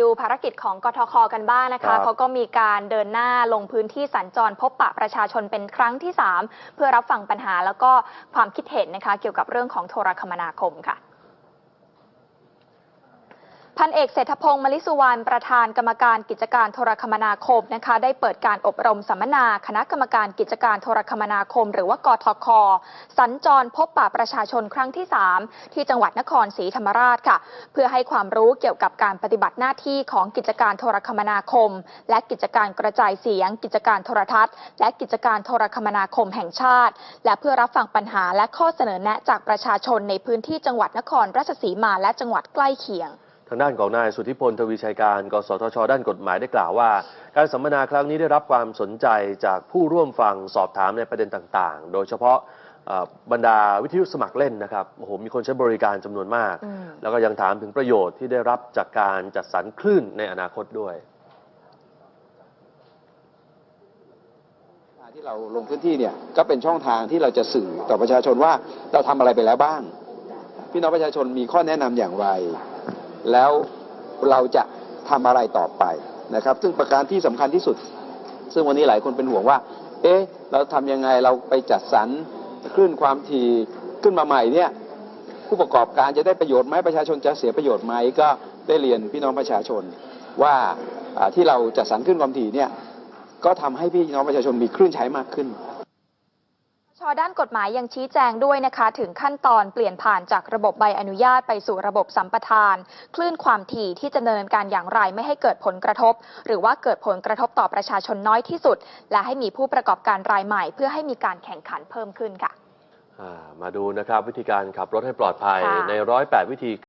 ดูภารกิจของกทคกันบ้างนะครัคะบ เขาก็มีการเดินหน้าลงพื้นที่สัญจรพบปะประชาชนเป็นครั้งที่ 3 เพื่อรับฟังปัญหาแล้วก็ความคิดเห็นนะคะ เกี่ยวกับเรื่องของโทรคมนาคมค่ะ พันเอกเศรษฐพงศ์มลิสุวรรณประธานกรรมการกิจการโทรคมนาคมนะคะได้เปิดการอบรมสัมมนาคณะกรรมการกิจการโทรคมนาคม หรือว่ากทค สัญจรพบปะประชาชนครั้งที่ 3 ที่จังหวัดนครศรีธรรมราชค่ะ เพื่อให้ความรู้เกี่ยวกับการปฏิบัติหน้าที่ของกิจการโทรคมนาคม และกิจการกระจายเสียง กิจการโทรทัศน์ และกิจการโทรคมนาคมแห่งชาติ และเพื่อรับฟังปัญหาและข้อเสนอแนะจากประชาชนในพื้นที่จังหวัดนครราชสีมาและจังหวัดใกล้เคียง ทางด้านของนายสุทธิพลทวีชัยการ กสทช ด้านกฎหมายได้กล่าวว่า การสัมมนาครั้งนี้ได้รับความสนใจจากผู้ร่วมฟังสอบถามในประเด็นต่างๆ โดยเฉพาะเอ่อบรรดาวิทยุสมัครเล่นนะครับโอ้โหมีคนใช้บริการจำนวนมากอืมแล้วก็ยังถามถึงประโยชน์ที่ได้รับจากการจัดสรรคลื่นในอนาคตด้วยที่เราลงพื้นที่เนี่ยก็เป็นช่องทางที่เราจะสื่อต่อประชาชนว่าเราทำอะไรไปแล้วบ้าง พี่น้องประชาชนมีข้อแนะนำอย่างไร แล้วเราจะทำอะไรต่อไปนะครับ ซึ่งประการที่สำคัญที่สุด ซึ่งวันนี้หลายคนเป็นห่วงว่า เอ๊ะ เราทำยังไงเราไปจัดสรรคลื่นความถี่ขึ้นมาใหม่เนี่ยผู้ประกอบการจะได้ประโยชน์ไหมประชาชนจะเสียประโยชน์ไหมก็ได้เรียนพี่น้องประชาชนว่าที่เราจัดสรรคลื่นความถี่เนี่ยก็ทำให้พี่น้องประชาชนมีคลื่นใช้มากขึ้น ชด้านกฎหมายยังชี้แจงด้วยนะคะ ถึงขั้นตอนเปลี่ยนผ่านจากระบบใบอนุญาตไปสู่ระบบสัมปทาน คลื่นความถี่ที่จะดำเนินการอย่างไรไม่ให้เกิดผลกระทบ หรือว่าเกิดผลกระทบต่อประชาชนน้อยที่สุด และให้มีผู้ประกอบการรายใหม่ เพื่อให้มีการแข่งขันเพิ่มขึ้นค่ะ อ่ามาดูนะครับวิธีการขับรถให้ปลอดภัยค่ะ ในร้อยแปดวิธี